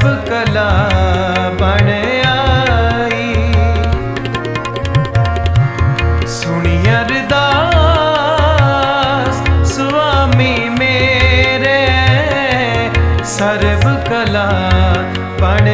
ਸਰਬ ਕਲਾ ਬਣ ਆਈ। ਸੁਣੀ ਅਰਦਾਸ ਸੁਆਮੀ ਮੇਰੇ ਸਰਬ ਕਲਾ ਬਣ